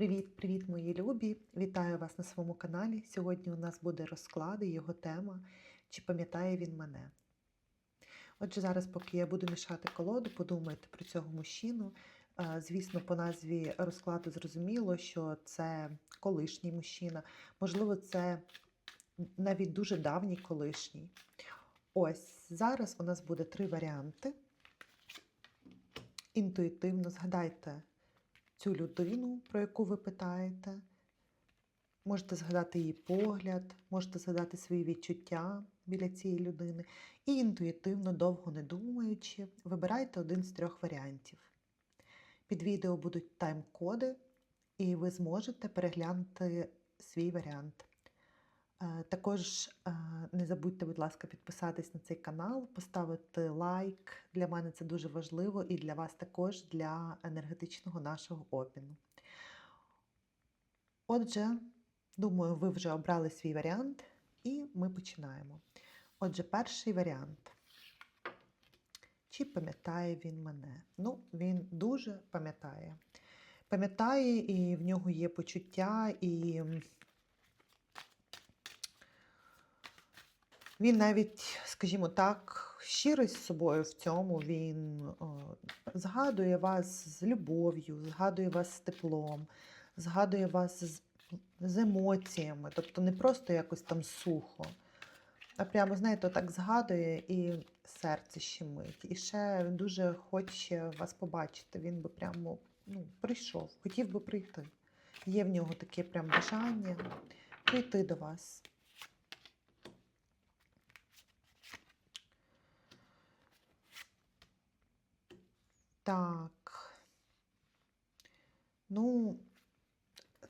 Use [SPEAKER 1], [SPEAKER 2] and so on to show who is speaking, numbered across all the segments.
[SPEAKER 1] Привіт-привіт, мої любі! Вітаю вас на своєму каналі. Сьогодні у нас буде розклад і його тема Чи пам'ятає він мене? Отже, зараз, поки я буду мішати колоду, подумайте про цього мужчину. Е, Звісно, по назві розкладу зрозуміло, що це колишній мужчина. Можливо, це навіть дуже давній колишній. Ось зараз у нас буде три варіанти. Інтуїтивно згадайте цю людину, про яку ви питаєте. Можете згадати її погляд, можете згадати свої відчуття біля цієї людини. І інтуїтивно, довго не думаючи, вибирайте один з трьох варіантів. Під відео будуть тайм-коди, і ви зможете переглянути свій варіант. Е, Також е, не забудьте, будь ласка, підписатись на цей канал, поставити лайк. Для мене це дуже важливо і для вас також для енергетичного нашого обміну. Отже, думаю, ви вже обрали свій варіант, і ми починаємо. Отже, перший варіант. Чи пам'ятає він мене? Ну, він дуже пам'ятає. Пам'ятає, і в нього є почуття, і Він навіть, скажімо так, щирий з собою в цьому. Він згадує вас з любов'ю, згадує вас з теплом, згадує вас з, з емоціями, тобто не просто якось там сухо, а прямо, знаєте, так згадує і серце щемить. І ще він дуже хоче вас побачити. Він би прямо ну, прийшов, хотів би прийти. Є в нього таке прям бажання прийти до вас. Так. Ну,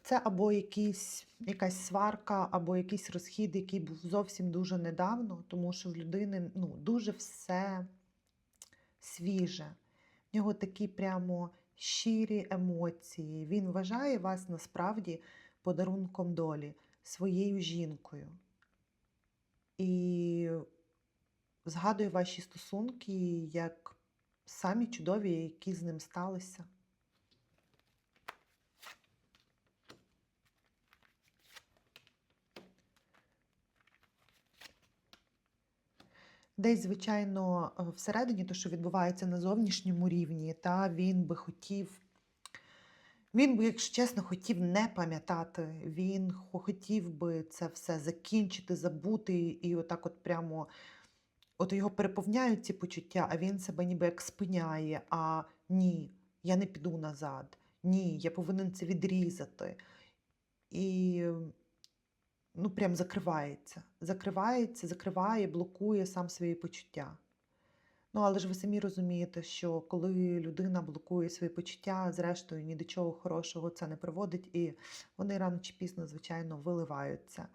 [SPEAKER 1] це або якийсь, якась сварка, або якийсь розхід, який був зовсім дуже недавно, тому що в людини ну, дуже все свіже. В нього такі прямо щирі емоції. Він вважає вас насправді подарунком долі, своєю жінкою. І згадує ваші стосунки як самі чудові, які з ним сталися. Десь, звичайно, е, всередині, то, що відбувається на зовнішньому рівні, та він би хотів, він би, якщо чесно, хотів не пам'ятати. Він хотів би це все закінчити, забути, і отак, от прямо от його переповняють ці почуття, а він себе ніби як спиняє. А ні, я не піду назад. Ні, я повинен це відрізати. І ну, прям закривається. Закривається, закриває, блокує сам свої почуття. Ну, але ж ви самі розумієте, що коли людина блокує свої почуття, зрештою ні до чого хорошого це не приводить, і вони рано чи пізно, звичайно, виливаються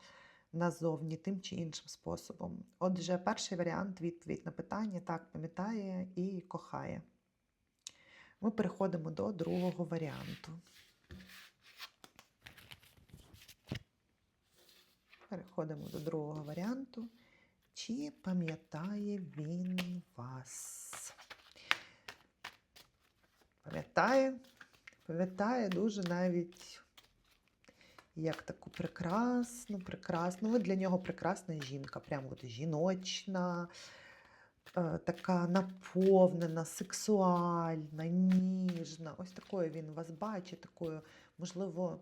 [SPEAKER 1] назовні тим чи іншим способом. Отже, перший варіант відповідь на питання так пам'ятає і кохає. Ми переходимо до другого варіанту. Переходимо до другого варіанту. Чи пам'ятає він вас? Пам'ятає, пам'ятає дуже навіть як таку прекрасну, прекрасну. Ви для нього прекрасна жінка, прямо от жіночна, е, така наповнена, сексуальна, ніжна. Ось такою він вас бачить, такою, можливо,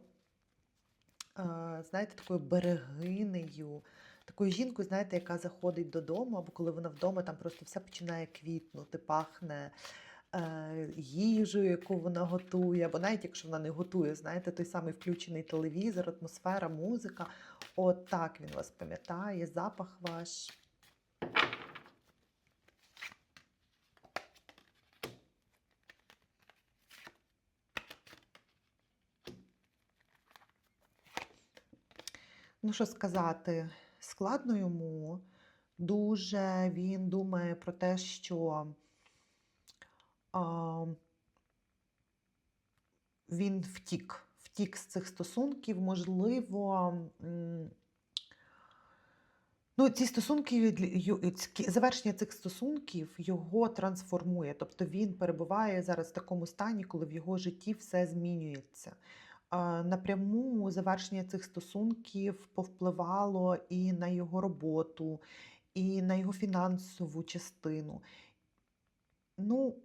[SPEAKER 1] е, знаєте, такою берегинею. Такою жінкою, знаєте, яка заходить додому, або коли вона вдома, там просто все починає квітнути, пахне е, їжею, яку вона готує, або навіть якщо вона не готує, знаєте, той самий включений телевізор, атмосфера, музика. От так він вас пам'ятає, запах ваш. Ну, що сказати, складно йому. Дуже він думає про те, що а, він втік, втік з цих стосунків, можливо. Ну, ці стосунки, завершення цих стосунків його трансформує. Тобто він перебуває зараз в такому стані, коли в його житті все змінюється. напряму завершення цих стосунків повпливало і на його роботу, і на його фінансову частину. Ну,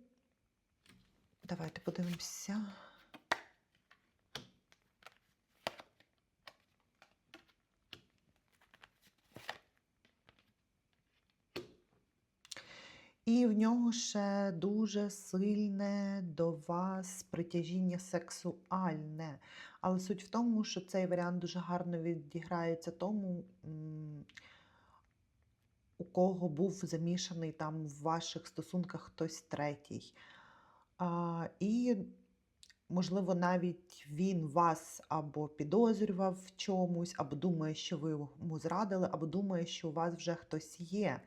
[SPEAKER 1] давайте подивимося. І в нього ще дуже сильне до вас притяжіння сексуальне. Але суть в тому, що цей варіант дуже гарно відіграється тому, у кого був замішаний там в ваших стосунках хтось третій. І, можливо, навіть він вас або підозрював в чомусь, або думає, що ви йому зрадили, або думає, що у вас вже хтось є.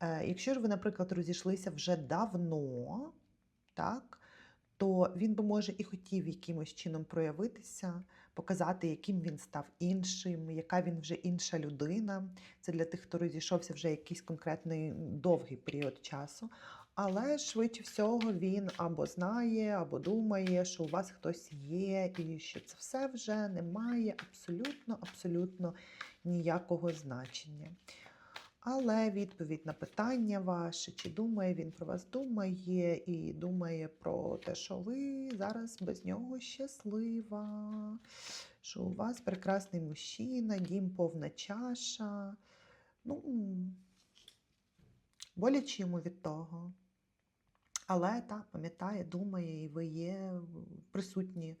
[SPEAKER 1] Е, Якщо ж ви, наприклад, розійшлися вже давно, так, то він би може і хотів якимось чином проявитися, показати, яким він став іншим, яка він вже інша людина. Це для тих, хто розійшовся вже якийсь конкретний довгий період часу. Але швидше всього він або знає, або думає, що у вас хтось є, і що це все вже не має абсолютно, абсолютно ніякого значення. Але відповідь на питання ваше, чи думає він про вас думає, і думає про те, що ви зараз без нього щаслива, що у вас прекрасний мужчина, дім повна чаша. Ну, боляче йому від того. Але так, пам'ятає, думає, і ви є присутні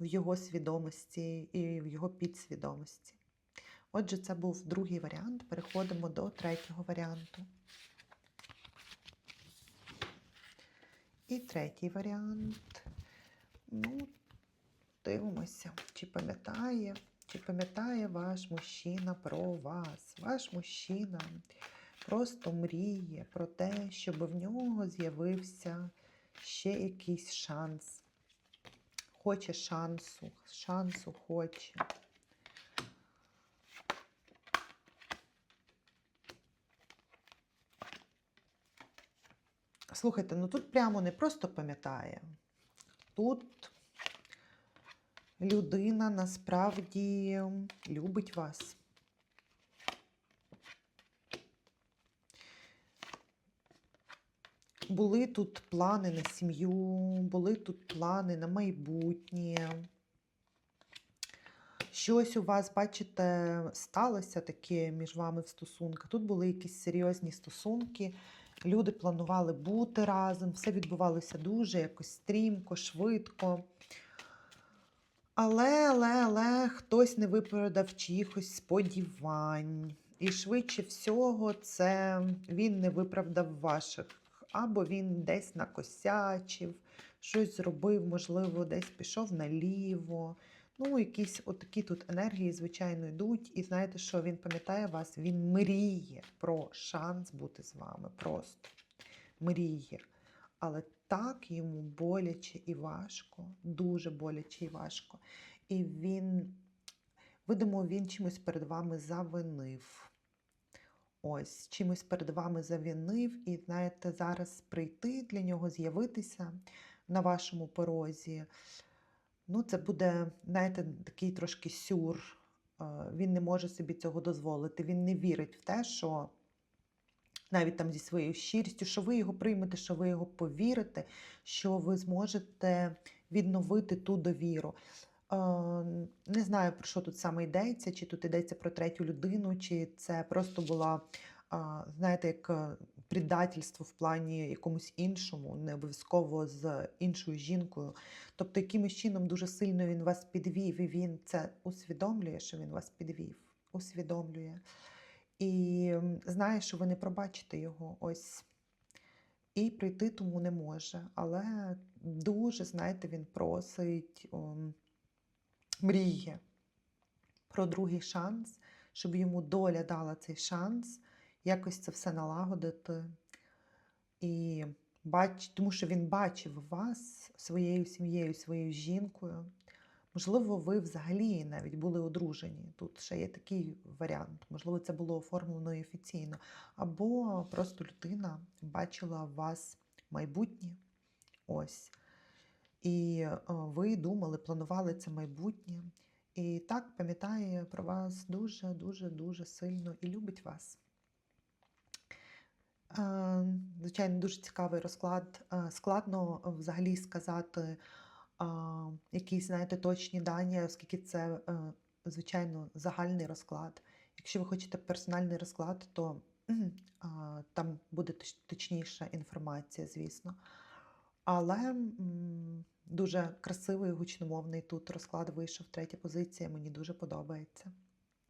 [SPEAKER 1] в його свідомості і в його підсвідомості. Отже, це був другий варіант. Переходимо до третього варіанту. І третій варіант. Ну, дивимося, чи пам'ятає, чи пам'ятає ваш мужчина про вас. Ваш мужчина просто мріє про те, щоб в нього з'явився ще якийсь шанс. Хоче шансу, шансу хоче. Слухайте, ну тут прямо не просто пам'ятає. Тут людина насправді любить вас. Були тут плани на сім'ю, були тут плани на майбутнє. Щось у вас, бачите, сталося таке між вами в стосунках. Тут були якісь серйозні стосунки. Люди планували бути разом, все відбувалося дуже якось стрімко, швидко. Але, але, але хтось не виправдав чиїхось сподівань. І швидше всього, це він не виправдав ваших. Або він десь накосячив, щось зробив, можливо, десь пішов наліво. Ну, якісь отакі тут енергії, звичайно, йдуть. І знаєте, що він пам'ятає вас, він мріє про шанс бути з вами. Просто мріє. Але так йому боляче і важко, дуже боляче і важко. І він, видимо, він чимось перед вами завинив. Ось, чимось перед вами завинив, і, знаєте, зараз прийти для нього, з'явитися на вашому порозі. Ну, це буде, знаєте, такий трошки сюр. Е, Він не може собі цього дозволити. Він не вірить в те, що навіть там зі своєю щирістю, що ви його приймете, що ви його повірите, що ви зможете відновити ту довіру. Е, Не знаю, про що тут саме йдеться, чи тут йдеться про третю людину, чи це просто була, знаєте, як е, предательство в плані якомусь іншому, не обов'язково з іншою жінкою. Тобто, якимось чином дуже сильно він вас підвів, і він це усвідомлює, що він вас підвів, усвідомлює. І знає, що ви не пробачите його. Ось. І прийти тому не може. Але дуже, знаєте, він просить, мріє про другий шанс, щоб йому доля дала цей шанс, якось це все налагодити. І бач, тому що він бачив вас своєю сім'єю, своєю жінкою. Можливо, ви взагалі навіть були одружені. Тут ще є такий варіант. Можливо, це було оформлено і офіційно. Або просто людина бачила в вас майбутнє. Ось. І е, ви думали, планували це майбутнє. І так пам'ятає про вас дуже, дуже, сильно і любить вас. Е, Звичайно, дуже цікавий розклад. Е, Складно взагалі сказати якісь, знаєте, точні дані, оскільки це, звичайно, загальний розклад. Якщо ви хочете персональний розклад, то там буде точніша інформація, звісно. Але дуже красивий гучномовний тут розклад вийшов третя позиція. Мені дуже подобається.